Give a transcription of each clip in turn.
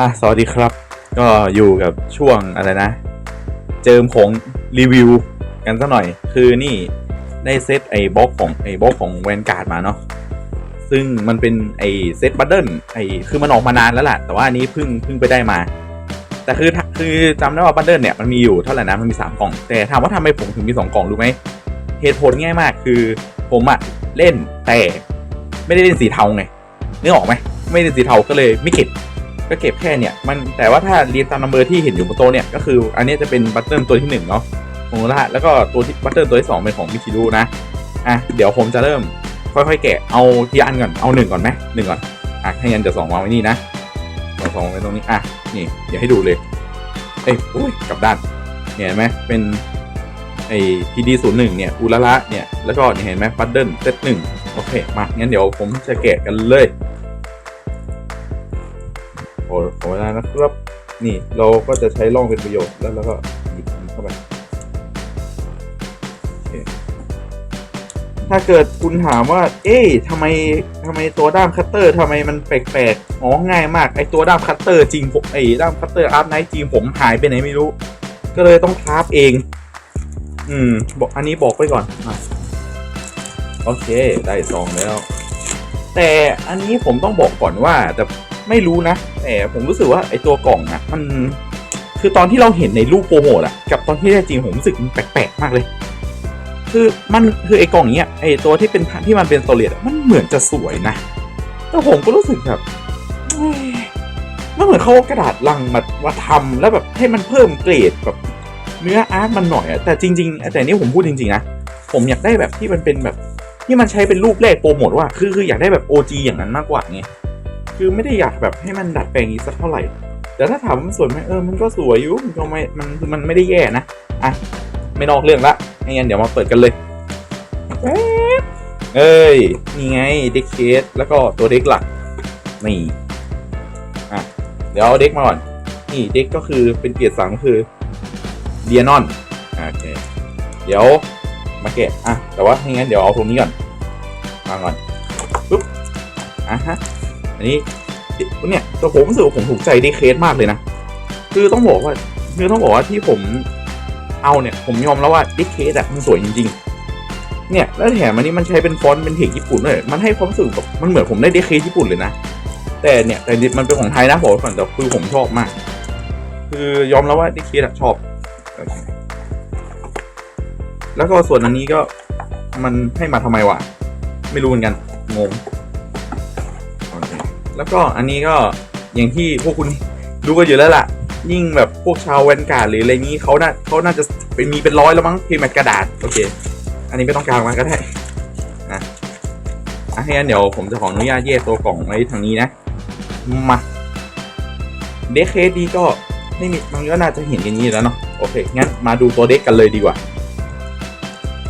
อะสวัสดีครับ ก็อยู่กับช่วงอะไรนะ เจิมของรีวิวกันสักหน่อย คือนี่ได้เซตไอ้บล็อกของไอ้บล็อกของแวนการ์ดมาเนาะซึ่งมันเป็นไอ้เซตบัตเดิลไอ้คือมันออกมานานแล้วล่ะ แต่ว่าอันนี้เพิ่งเพิ่งไปได้มา แต่คือคือจำได้ว่าบัตเดิลเนี่ยมันมีอยู่เท่าไหร่นะมันมี 3 กล่อง แต่ถามว่าทำไมผมถึงมี 2 กล่องรู้ไหมเหตุผลง่ายมากคือผมอะเล่นแต่ไม่ได้เล่นสีเทาไงนึกออกไหมไม่ได้เล่นสีเทาก็เลยไม่เก็บ ก็เก็บแค่เนี่ยมันแต่ว่าถ้าเรียงตามนัมเบอร์ที่เห็นอยู่บนโต๊ะเนี่ยก็คืออันนี้จะเป็นบัตเติลตัวที่หนึ่งเนาะของละแล้วก็ตัวที่บัตเติลตัวที่สองเป็นของมิคิรุนะอะเดี๋ยวผมจะเริ่มค่อยๆแกะเอาทีอันก่อนเอาหนึ่งก่อนไหมหนึ่งก่อนอะให้ยันเดี๋ยวสองวางไว้นี่นะสองสองไว้ตรงนี้อะนี่เดี๋ยวให้ดูเลยเอ้ยอุ้ยกลับด้านเนี่ยเห็นไหมเป็นไอ้พีดีศูนย์หนึ่งเนี่ยอุระละเนี่ยแล้วก็เนี่ยเห็นไหมบัตเติลเซตหนึ่งโอเคมางั้นเดี๋ยวผมจะแกะกันเลย โอ้โหเวลานะครับ นี่เราก็จะใช้ร่องเป็นประโยชน์แล้วเราก็หยิบมันเข้าไปถ้าเกิดคุณถามว่า เอ๊ะทำไมทำไมตัวด้ามคัตเตอร์ทำไมมันแปลกๆอ๋อง่ายมาก ไอตัวด้ามคัตเตอร์จริงผมไอด้ามคัตเตอร์อาร์ตไนท์จริงผมหายไปไหนไม่รู้ ก็เลยต้องคราฟเอง อืม บอกอันนี้บอกไว้ก่อนอโอเค ได้ซองแล้ว แต่อันนี้ผมต้องบอกก่อนว่าแต่ ไม่รู้นะแต่ผมรู้สึกว่าไอตัวกล่องอะมันคือตอนที่เราเห็นในรูปโปรโมทอะกับตอนที่แท้จริงผมรู้สึกมันแปลกๆมากเลย คือมันคือไอกล่องเนี้ยไอตัวที่เป็นที่มันเป็นโซเลียมันเหมือนจะสวยนะแต่ผมก็รู้สึกแบบมันเหมือนเขาเอากระดาษลังมามาทำแล้วแบบให้มันเพิ่มเกรดแบบเนื้ออาร์ตมันหน่อยอะแต่จริง ๆ แต่นี่ผมพูดจริงๆนะผมอยากได้แบบที่มันเป็นแบบที่มันใช้เป็นรูปแรกโปรโมทว่าคือคืออยากได้แบบ OG อย่างนั้นมากกว่าไง คือไม่ได้อยากแบบให้มันดัดแปลงอีกสักเท่าไหร่ แต่ถ้าถามว่ามันสวยไหมเออมันก็สวยอยู่มันก็ไม่มันคือมันไม่ได้แย่นะอะไม่นอกเรื่องละงั้นเดี๋ยวมาเปิดกันเลยเอ้ยนี่ไงเด็กเคสแล้วก็ตัวเด็กหลักนี่อะเดี๋ยวเอาเด็กมาก่อนนี่เด็กก็คือเป็นเกียรติสามก็คือเดียนอนโอเคเดี๋ยวมาแกะอะแต่ว่าให้งั้นเดี๋ยวเอาตรงนี้ก่อนมาก่อนปุ๊บอะฮะ อันนี้เนี่ยแต่ผมรู้สึกว่าผมถูกใจดีเคสมากเลยนะ คือต้องบอกว่าคือต้องบอกว่าที่ผมเอาเนี่ย ผมยอมแล้วว่าดิเคสอะมันสวยจริงๆ เนี่ยแล้วแถมอันนี้มันใช้เป็นฟอนต์เป็นเทคญี่ปุ่นด้วยมันให้ความรู้สึกแบบมันเหมือนผมได้ดิเคสญี่ปุ่นเลยนะ แต่เนี่ยแต่มันเป็นของไทยนะบอกไว้ก่อนแต่คือผมชอบมาก คือยอมแล้วว่าดิเคสอะชอบ แล้วก็ส่วนอันนี้ก็มันให้มาทำไมวะไม่รู้เหมือนกันงง แล้วก็อันนี้ก็อย่างที่พวกคุณรู้กันอยู่แล้วล่ะ ยิ่งแบบพวกชาวแวนการ์ดหรืออะไรนี้เขาน่าเขาน่าจะไปมีเป็นร้อยแล้วมั้งพิมพ์แบบกระดาษโอเค อันนี้ไม่ต้องกลางมาก็ได้นะอะให้งั้นเดี๋ยวผมจะขออนุญาตแยกตัวกล่องไว้ทางนี้นะมาเด็กเคสดีก็ไม่มีมันก็น่าจะเห็นกันนี้แล้วเนาะโอเคงั้นมาดูตัวเด็กกันเลยดีกว่า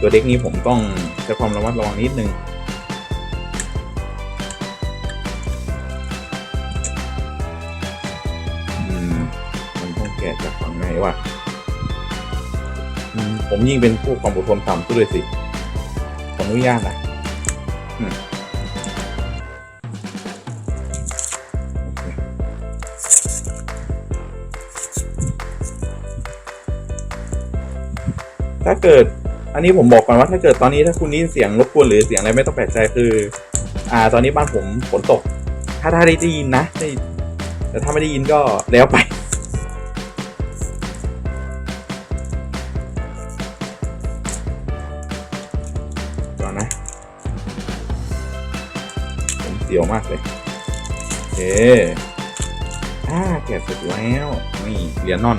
ตัวเด็กนี้ผมต้องใช้ความระมัดระวังนิดนึง แกจากฝั่งไหนวะอืมผมยิ่งเป็นผู้ความอดทนต่ำซะด้วยสิขออนุญาตนะถ้าเกิดอันนี้ผมบอกก่อนว่าถ้าเกิดตอนนี้ถ้าคุณได้ยินเสียงรบกวนหรือเสียงอะไรไม่ต้องแปลกใจคือ อ่า ตอนนี้บ้านผมฝนตก ถ้าถ้าได้ยินนะแต่ถ้าไม่ได้ยินก็แล้วไป สียวมากเลยโอเคอ่าแกะเสร็จแล้วนี่เหรียญนอน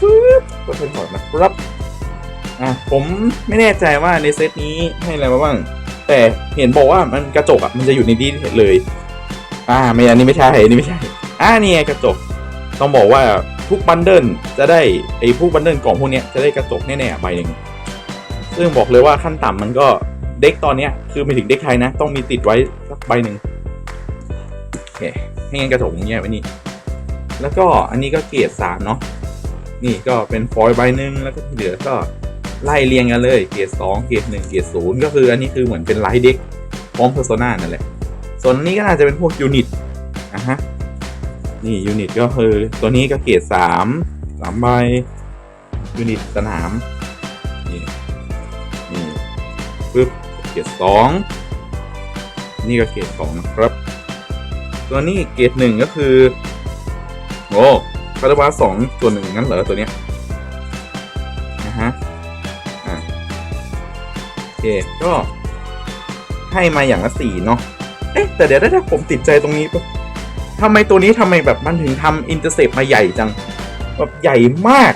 ปึ๊บก็เป็นถอดนะครับอะผมไม่แน่ใจว่าในเซตนี้ให้อะไรมาบ้าง แต่เห็นบอกว่ามันกระจกอะมันจะอยู่ในดีเลย อ่าไม่อันนี้ไม่ใช่อันนี้ไม่ใช่อ่านี่กระจก ต้องบอกว่าทุกบันเดิลจะได้ไอ้พวกบันเดิลกล่องพวกนี้จะได้กระจกแน่ๆใบหนึ่งซึ่งบอกเลยว่าขั้นต่ำมันก็เด็กตอนเนี้ยคือไม่ถึงเด็กไทยนะ ต้องมีติดไว้ ใบหนึ่งโอเคให้งั้นกระจกผมแยไว้นี่ แล้วก็อันนี้ก็เกียร์สามเนาะนี่ก็เป็นฟอยล์ใบหนึ่งแล้วก็ที่เหลือก็ไล่เรียงกันเลย เกียร์สองเกียร์หนึ่งเกียร์ศูนย์ก็คืออันนี้คือเหมือนเป็นไลท์เด็กพร้อมเพอร์โซนานั่นแหละ ส่วนนนี้ก็น่าจะเป็นพวกยูนิตอะฮะนี่ยูนิตก็คือตัวนี้ก็เกรดสามสามใบยูนิตสนาม นี่นี่ปึ๊บเกรดสอง นี่ก็เกรดสองนะครับ ตัวนี้เกรดหนึ่งก็คือ โอ้คาร์บาสองตัวหนึ่งงั้นเหรอตัวเนี้ยนะฮะอ่าโอเคก็ให้มาอย่างละสี่เนาะเอ๊ะแต่เดี๋ยวถ้าผมติดใจตรงนี้ปะทำไมตัวนี้ทำไมแบบมันถึงทำอินเตอร์เซปมาใหญ่จัง แบบใหญ่มาก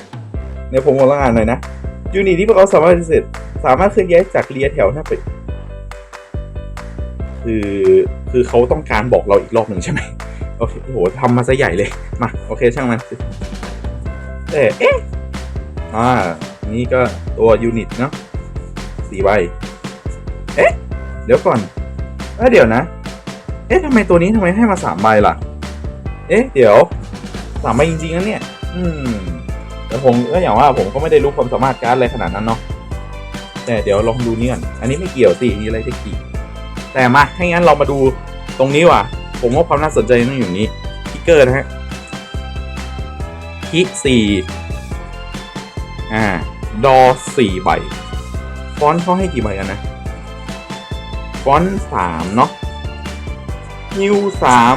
เดี๋ยวผมขอลองอ่านหน่อยนะยูนิตที่พวกเขาสามารถเสร็จสามารถเคลื่อนย้ายจากเรียแถวหน้าไป คือคือเขาต้องการบอกเราอีกรอบหนึ่งใช่ไหมโอเคโอ้โหทำมาซะใหญ่เลยมาโอเคช่างมันแต่เอ๊ะอ่านี่ก็ตัวยูนิตเนาะสี่ใบเอ๊ะเดี๋ยวก่อนเอ้ยเดี๋ยวนะ เอ๊ะทำไมตัวนี้ทำไมให้มาสามใบล่ะ เอ๊ะเดี๋ยวสามใบจริงๆนะเนี่ย อืมแต่ผมก็อย่างว่าผมก็ไม่ได้รู้ความสามารถการดอะไรขนาดนั้นเนาะแต่เดี๋ยวลองดูนี่ก่อนอันนี้ไม่เกี่ยวสินี่อะไรเทคนิค แต่มาให้งั้นเรามาดูตรงนี้ว่ะ ผมว่าความน่าสนใจนั่นอยู่นี้ทิกเกอร์นะฮะคิสี่อ่า ดอสี่ใบ ฟอนต์เขาให้กี่ใบกันนะ ฟอนต์สามเนาะฮิวสาม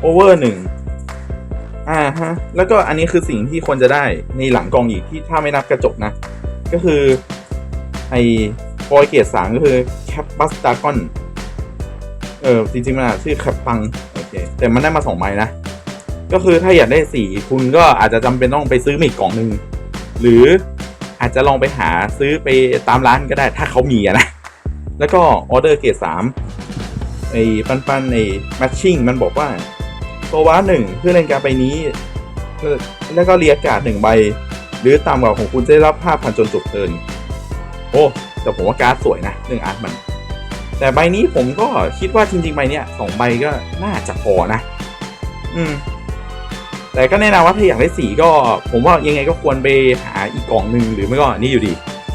โอเวอร์หนึ่งอ่าฮะ แล้วก็อันนี้คือสิ่งที่ควรจะได้ในหลังกองอีกที่ถ้าไม่นับกระจกนะ ก็คือ ไอ้ฟอยเกียรสามก็คือแคปบัสตากอน เออจริงๆมันอะชื่อแคปปังโอเคแต่มันได้มาสองใบนะ ก็คือถ้าอยากได้สีคุณก็อาจจะจำเป็นต้องไปซื้อมาอีกกล่องหนึ่งหรืออาจจะลองไปหาซื้อไปตามร้านก็ได้ถ้าเขามีนะ แล้วก็ออเดอร์เกรดสามไอ้ปันปันไอ้แมทชิ่งมันบอกว่าโซวาหนึ่งเพื่อเล่นการดใบนี้ แล้วก็เรียกการ์ดหนึ่งใบ หรือตามกว่าของคุณจะได้รับห้าพันจนจบเทินโอ้แต่ผมว่าการ์ดสวยนะเรื่องอาร์ตมัน แต่ใบนี้ผมก็คิดว่าจริงๆใบเนี้ยสองใบก็น่าจะพอนะ อืม แต่ก็แนะนำว่าถ้าอยากได้สีก็ ผมว่ายังไงก็ควรไปหาอีกกล่องหนึ่งหรือไม่ก็นี่อยู่ดี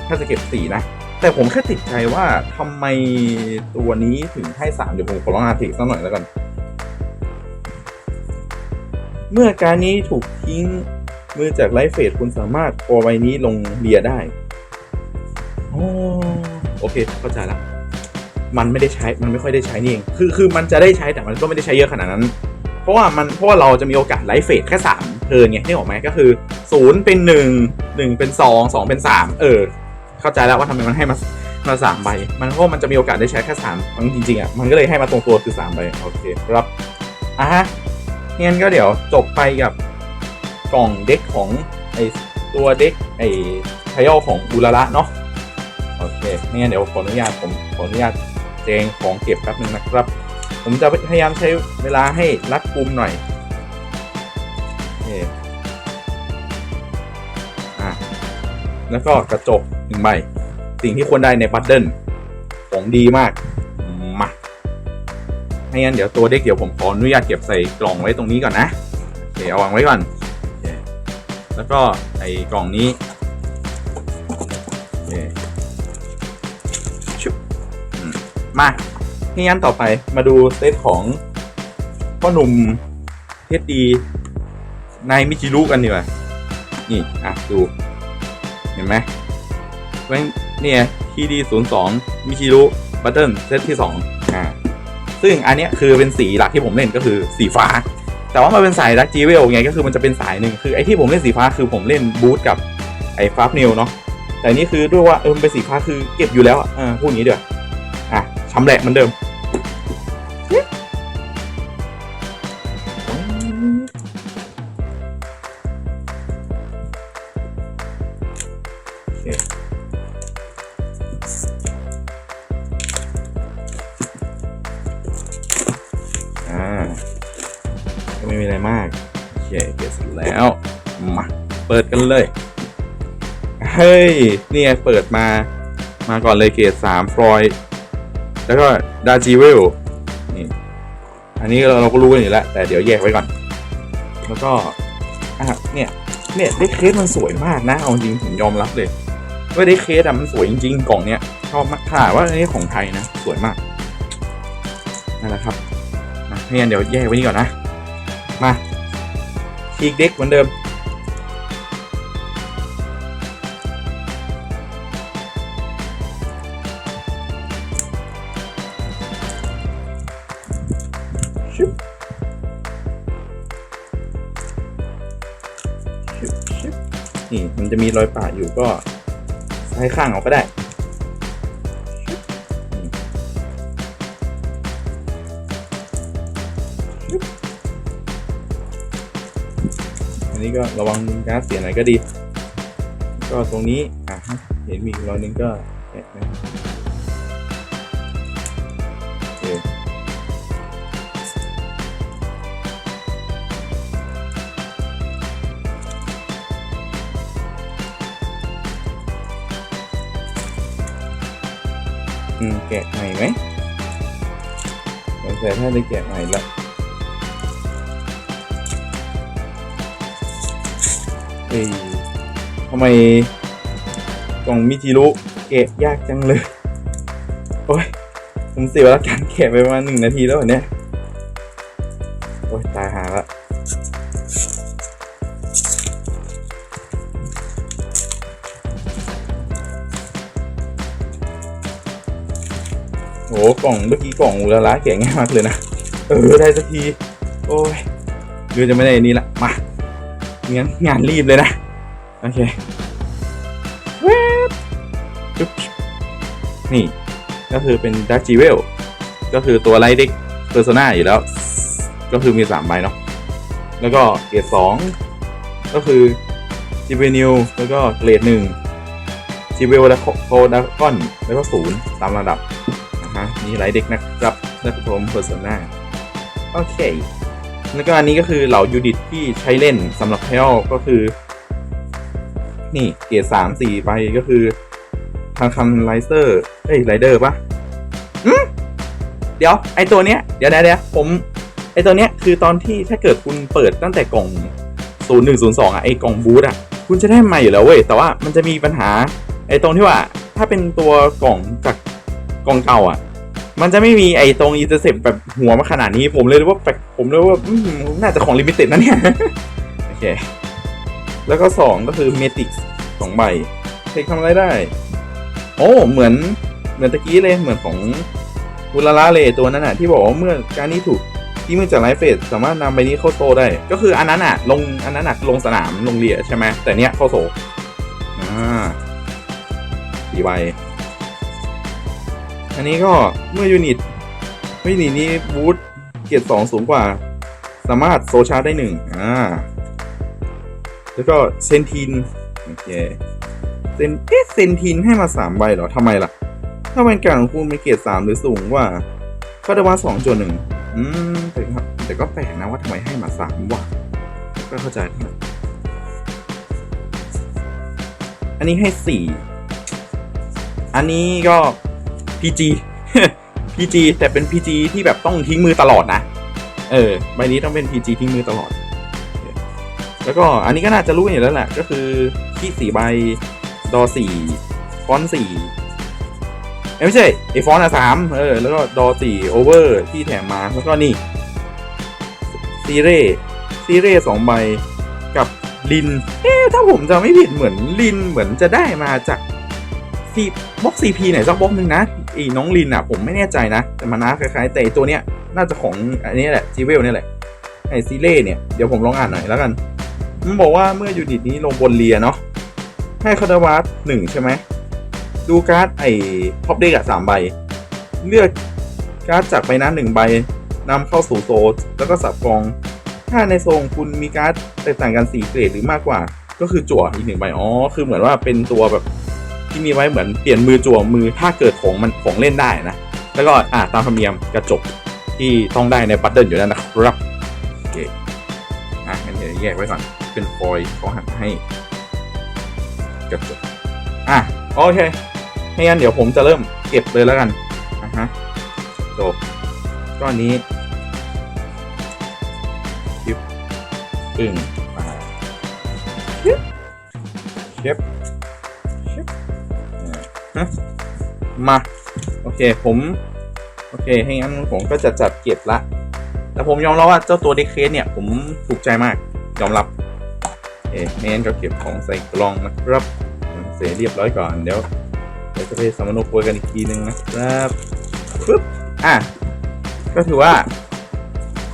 ถ้าจะเก็บสีนะ แต่ผมแค่ติดใจว่าทำไมตัวนี้ถึงให้สามเดี๋ยวผมขอลองอ่านถึงสักหน่อยแล้วกัน เมื่อการนี้ถูกทิ้งมือจากไลฟ์เฟสคุณสามารถโอใบนี้ลงเรียได้โอโอเคเข้าใจละ มันไม่ได้ใช้มันไม่ค่อยได้ใช้นี่เองคือคือมันจะได้ใช้แต่มันก็ไม่ได้ใช้เยอะขนาดนั้น เพราะว่ามันเพราะว่าเราจะมีโอกาสไลฟ์เฟสแค่สามเทิร์นไงนี่ออกไหมก็คือศูนย์เป็นหนึ่งหนึ่งเป็นสองสองเป็นสามเออ เข้าใจแล้วว่าทำไมมันให้มามาสามใบ มันเพราะมันจะมีโอกาสได้ใช้แค่สามครั้งจริงๆอะ มันก็เลยให้มาตรงตัวคือสามใบ โอเคครับอะฮะงั้นก็เดี๋ยวจบไปกับกล่องเด็กของไอตัวเด็กไอไทยอของอุระระเนาะ โอเคไม่งั้นเดี๋ยวขออนุญาตผมขออนุญาต แจงของเก็บแป๊บนึงนะครับ ผมจะพยายามใช้เวลาให้รัดกุมหน่อยอเคอะแล้วก็กระจกหนึ่งใบสิ่งที่ควรได้ในบัตเดิลของดีมากมาไม่งั้นเดี๋ยวตัวเด็กเดี๋ยวผมขออนุญาตเก็บใส่กล่องไว้ตรงนี้ก่อนนะโอเคเอาวางไว้ก่อนแล้วก็ไอ้กล่องนี้โอเค มาที่งั้นต่อไปมาดูเซตของพ่อหนุ่มเทสดีนายมิจิรุกันดีกว่านี่ อะ ดู เห็นไหมแม่งเนี่ย TD 0 2มิจิรุบัตเทิลเซตที่2อ่า ซึ่งอันเนี้ยคือเป็นสีหลักที่ผมเล่นก็คือสีฟ้า แต่ว่ามันเป็นสายดักจีเวลไงก็คือมันจะเป็นสายหนึ่งคือไอ้ที่ผมเล่นสีฟ้าคือผมเล่นบูทกับไอ้ฟาร์ฟนิวเนาะแต่นี่คือด้วยว่าเออเป็นสีฟ้าคือเก็บอยู่แล้วอะอ่าพูดอย่างนี้เดี๋ยวอะ ชำแหละเหมือนเดิมโอเคอ่า ก็ไม่มีอะไรมาก โอเคเก็บเสร็จแล้ว มา เปิดกันเลย เฮ้ย เนี่ไงเปิดมา มาก่อนเลยเกรดสามฟรอย์ แล้วก็ดาจิเวลนี่อันนี้เราเราก็รู้กันอยู่แล้ว แต่เดี๋ยวแยกไว้ก่อน แล้วก็อะเนี่ยเนี่ยได้เคสมันสวยมากนะเอาจริงผมยอมรับเลยว่าได้เคสอะมันสวยจริง ๆ กล่องเนี้ยชอบมากค่ะว่าอันนี้ของไทยนะสวยมากนั่นแหละครับมาให้งั้นเดี๋ยวแยกไว้นี่ก่อนนะมาฉีกเด็กเหมือนเดิม รอยปะอยู่ก็ซ้ายข้างเอาก็ได้อันนี้ก็ระวังก๊าซเสียหน่อยก็ดี ก็ตรงนี้อะเห็นมีอีกรอยนึงก็แกะนะ สงสัยถ้าได้แกะใหม่ละเอ้ยทำไมกล่องมิจิรุแกะยากจังเลย โอ้ยผมเสียเวลาการแกะไปประมาณหนึ่งนาทีแล้วเนี่ย เมื่อกี้กล่องอุลาละแกะง่ายมากเลยนะ เออได้สักที โอ้ยเดี๋ยวจะไม่ได้นนี้ละมางั้นงานรีบเลยนะ โอเคแวบปึ๊บนี่ ก็คือเป็นดักจิเวล ก็คือตัวไลท์เด็กเพอร์โซนาอยู่แล้ว ก็คือมีสามใบเนาะ แล้วก็เกรดสองก็คือจิเวนิวแล้วก็เกรดหนึ่งจิเวลและโคดากอนแล้วก็ศูนย์ตามระดับ นะฮะนี่ไลท์เด็กนะครับและผมเพอร์โซนาโอเค แล้วก็อันนี้ก็คือเหล่ายูนิตที่ใช้เล่นสำหรับเพลก็คือ นี่เกียรดสามสี่ไปก็คือทางคันไลเซอร์เอ้ยไรเดอร์ปะอืมเดี๋ยว ไอตัวเนี้ย เดี๋ยวเดี๋ยวเดี๋ยวผม ไอตัวเนี้ยคือตอนที่ถ้าเกิดคุณเปิดตั้งแต่กล่อง 0102 อะ ไอกล่องบูทอะ คุณจะได้มาอยู่แล้วเว้ย แต่ว่ามันจะมีปัญหา ไอตรงที่ว่า ถ้าเป็นตัวกล่องจากกล่องเก่าอะ มันจะไม่มีไอตรงอินเตอร์เซปแบบหัวมาขนาดนี้ผมเลยรู้ว่าแปลกผมเลยว่าน่าจะของลิมิเต็ดนะเนี่ยโอเคแล้วก็สองก็คือเมติกสองใบเทคทำอะไรได้ โอ้เหมือนเหมือนตะกี้เลยเหมือนของอุลาลาเลตัวนั้นอะที่บอกว่าเมื่อการนี้ถูกที่มือจากไลฟ์เฟสสามารถนำใบนี้เข้าโซได้ ก็คืออันนั้นอะลงอันนั้นอะลงสนามลงเรียใช่ไหมแต่เนี้ยเข้าโซอ่าสี่ใบ อันนี้ก็เมื่อยูนิตเมื่อยูนิตนี้บูทเกียรติสองสูงกว่า สามารถโซชาร์ได้หนึ่งอ่า แล้วก็เซนทินโอเคเซนเอ๊ะเซนทินให้มาสามใบเหรอทำไมล่ะ ถ้าเป็นการของคุณเป็นเกียรติสามหรือสูงกว่า ก็ได้ว่าสองจนหนึ่งอืมแต่ก็แต่ก็แปลกนะว่าทำไมให้มาสามวะก็เข้าใจนะอันนี้ให้สี่อันนี้ก็ PG PG แต่เป็น PG ที่แบบต้องทิ้งมือตลอดนะ เออ ใบนี้ต้องเป็น PG ทิ้งมือตลอด แล้วก็อันนี้ก็น่าจะรู้อยู่แล้วแหละ ก็คือที่สี่ใบ ดอสี่ฟอนสี่เอ้ยไม่ใช่ไอฟอนอะสามเออ แล้วก็ดอสี่โอเวอร์ที่แถมมา แล้วก็นี่ซีเร่ซีเร่สองใบกับลิน เอ๊ะถ้าผมจะไม่ผิดเหมือนลินเหมือนจะได้มาจากซีบ็อกซีพีไหนสักบ็อกหนึ่งนะ อีน้องลินอะผมไม่แน่ใจนะ แต่มานะคล้ายๆแต่ตัวเนี้ยน่าจะของอันนี้แหละจีเวลเนี่ยแหละไอซีเร่เนี่ยเดี๋ยวผมลองอ่านหน่อยแล้วกันมันบอกว่าเมื่อยูนิตนี้ลงบนเรียเนาะให้คาร์ดวัตหนึ่งใช่ไหมดูการ์ดไอ้ท็อปเด็กอะสามใบ เลือกการ์ดจากใบนั้นหนึ่งใบนำเข้าสู่โซลแล้วก็สับกอง ถ้าในโซนคุณมีการ์ดแตกต่างกันสี่เกรดหรือมากกว่า ก็คือจั่วอีกหนึ่งใบอ๋อคือเหมือนว่าเป็นตัวแบบ ที่มีไว้เหมือนเปลี่ยนมือจั่วมือถ้าเกิดของมันของเล่นได้นะ แล้วก็อ่าตามธรรมเนียมกระจกที่ต้องได้ในบัตเดิลอยู่แล้วนะครับโอเคอะงั้นเดี๋ยวแยกไว้ก่อนเป็นฟอยล์เขาหันให้กระจกอะโอเคให้งั้นเดี๋ยวผมจะเริ่มเก็บเลยแล้วกันอะฮะจบก้อนนี้ยิบปึ้งมาชิบ มา โอเคผม โอเคให้งั้นผมก็จะจัดเก็บละ แต่ผมยอมรับว่าเจ้าตัวเด็กเคสเนี่ย ผมถูกใจมาก ยอมรับเอ๊ะไม่งั้นก็เก็บของใส่กล่องนะครับ เสร็จเรียบร้อยก่อน เดี๋ยวเดี๋ยวจะไปสมโนโปรยกันอีกทีนึงนะครับปึ๊บ อะ ก็ถือว่า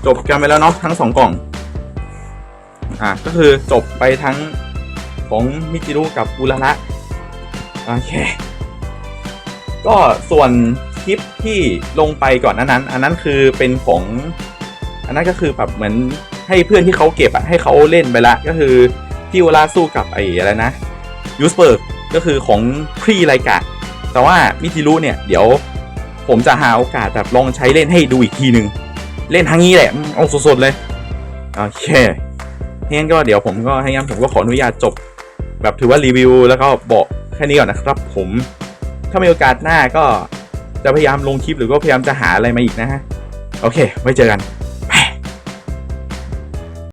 จบกันไปแล้วเนาะทั้งสองกล่อง อะ ก็คือจบไปทั้งของมิจิรุกับอุระระโอเค ก็ส่วนคลิปที่ลงไปก่อนหนานั้น อันนั้นคือเป็นของ อันนั้นก็คือแบบเหมือนให้เพื่อนที่เขาเก็บอะให้เขาเล่นไปละก็คือที่เวลาสู้กับไอ้อะไรนะยูสเบิร์กก็คือของพรีไรกะแต่ว่ามิจิรุเนี่ยเดี๋ยวผมจะหาโอกาสแบบลองใช้เล่นให้ดูอีกทีหนึ่งเล่นทางนี้แหละเอาสดๆเลยโอเคงั้นก็เดี๋ยวผมก็ให้งั้นผมก็ขออนุญาตจบ แบบถือว่ารีวิวแล้วก็บอกแค่นี้ก่อนนะครับผม ถ้ามีโอกาสหน้าก็จะพยายามลงคลิปหรือก็พยายามจะหาอะไรมาอีกนะฮะ โอเค ไว้เจอกัน